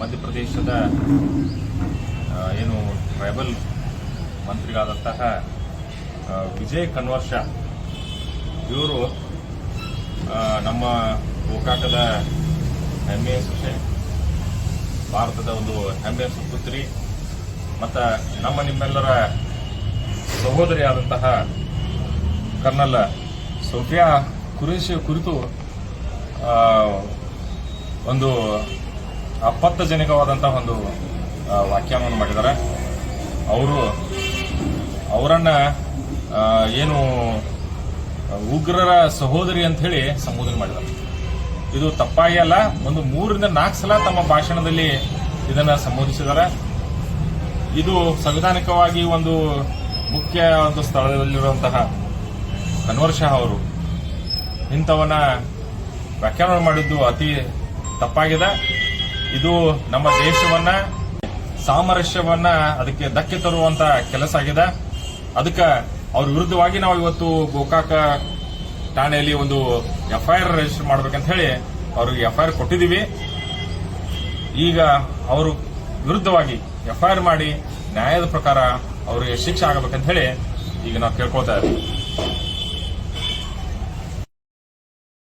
ಮಧ್ಯಪ್ರದೇಶದ ಏನು ಟ್ರೈಬಲ್ ಮಂತ್ರಿಗಳಾದಂತಹ ವಿಜಯ್ ಕನ್ವರ್ಷ ಇವರು ನಮ್ಮ ಗೋಕಾಕದ ಹೆಮ್ಮೆಯ ಸೊಸೆ ಭಾರತದ ಒಂದು ಹೆಮ್ಮೆಯ ಸುಪುತ್ರಿ ಮತ್ತು ನಮ್ಮ ನಿಮ್ಮೆಲ್ಲರ ಸಹೋದರಿಯಾದಂತಹ ಕರ್ನಲ್ ಸೋಫಿಯಾ ಕುರೇಶಿ ಕುರಿತು ಒಂದು ಅಪತ್ತಜನಕವಾದಂತಹ ಒಂದು ವ್ಯಾಖ್ಯಾನವನ್ನು ಮಾಡಿದ್ದಾರೆ. ಅವರು, ಅವರನ್ನ ಏನು, ಉಗ್ರರ ಸಹೋದರಿ ಅಂತ ಹೇಳಿ ಸಂಬೋಧನೆ ಮಾಡಿದ್ದಾರೆ. ಇದು ತಪ್ಪಾಗಿ ಅಲ್ಲ, ಒಂದು ಮೂರರಿಂದ ನಾಲ್ಕು ಸಲ ತಮ್ಮ ಭಾಷಣದಲ್ಲಿ ಇದನ್ನ ಸಂಬೋಧಿಸಿದ್ದಾರೆ. ಇದು ಸಂವಿಧಾನಿಕವಾಗಿ ಒಂದು ಮುಖ್ಯ ಒಂದು ಸ್ಥಳದಲ್ಲಿರುವಂತಹ ಕನ್ವರ್ ಶಾ ಅವರು ಇಂಥವನ್ನ ವ್ಯಾಖ್ಯಾನ ಮಾಡಿದ್ದು ಅತಿ ತಪ್ಪಾಗಿದೆ. ಇದು ನಮ್ಮ ದೇಶವನ್ನ, ಸಾಮರಸ್ಯವನ್ನ ಅದಕ್ಕೆ ಧಕ್ಕೆ ತರುವಂತ ಕೆಲಸ ಆಗಿದೆ. ಅದಕ್ಕೆ ಅವ್ರ ವಿರುದ್ಧವಾಗಿ ನಾವು ಇವತ್ತು ಗೋಕಾಕ ಠಾಣೆಯಲ್ಲಿ ಒಂದು ಎಫ್ಐಆರ್ ರಿಜಿಸ್ಟರ್ ಮಾಡ್ಬೇಕಂತ ಹೇಳಿ ಅವ್ರಿಗೆ ಎಫ್ಐಆರ್ ಕೊಟ್ಟಿದ್ದೀವಿ. ಈಗ ಅವರು ವಿರುದ್ಧವಾಗಿ ಎಫ್ಐಆರ್ ಮಾಡಿ ನ್ಯಾಯದ ಪ್ರಕಾರ ಅವರಿಗೆ ಶಿಕ್ಷೆ ಆಗಬೇಕಂತ ಹೇಳಿ ಈಗ ನಾವು ಕೇಳ್ಕೊಳ್ತಾ ಇದ್ದೀವಿ.